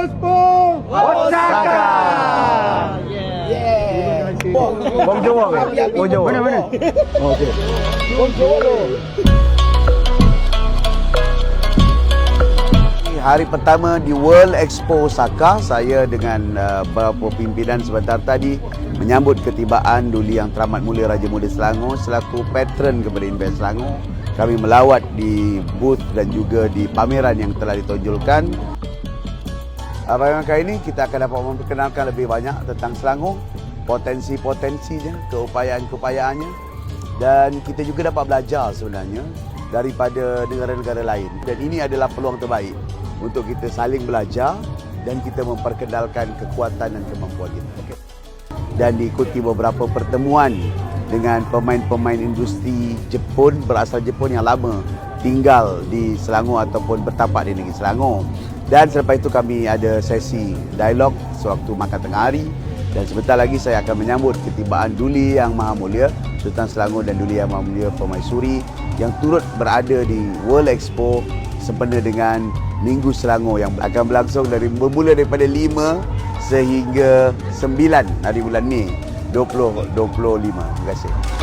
Expo Osaka. Yeah. Bonjour. Bonjour. Mana mana? Oh, okey. Hari pertama di World Expo Osaka, saya dengan uh, beberapa pimpinan sebentar tadi menyambut ketibaan Duli Yang Teramat Mulia Raja Muda Selangor selaku patron kepada Invest Selangor. Kami melawat di booth dan juga di pameran yang telah ditonjolkan. Rayuan kali ini kita akan dapat memperkenalkan lebih banyak tentang Selangor, potensi-potensinya, keupayaan-keupayaannya dan kita juga dapat belajar sebenarnya daripada negara-negara lain. Dan ini adalah peluang terbaik untuk kita saling belajar dan kita memperkenalkan kekuatan dan kemampuan kita. Okay. Dan diikuti beberapa pertemuan dengan pemain-pemain industri Jepun berasal Jepun yang lama tinggal di Selangor ataupun bertapak di negeri Selangor. Dan selepas itu kami ada sesi dialog sewaktu makan tengah hari dan sebentar lagi saya akan menyambut ketibaan Duli Yang Maha Mulia Sultan Selangor dan Duli Yang Maha Mulia Permaisuri yang turut berada di World Expo sempena dengan Minggu Selangor yang akan berlangsung dari bermula daripada 5 sehingga 9 hari bulan Mei 2025. Terima kasih.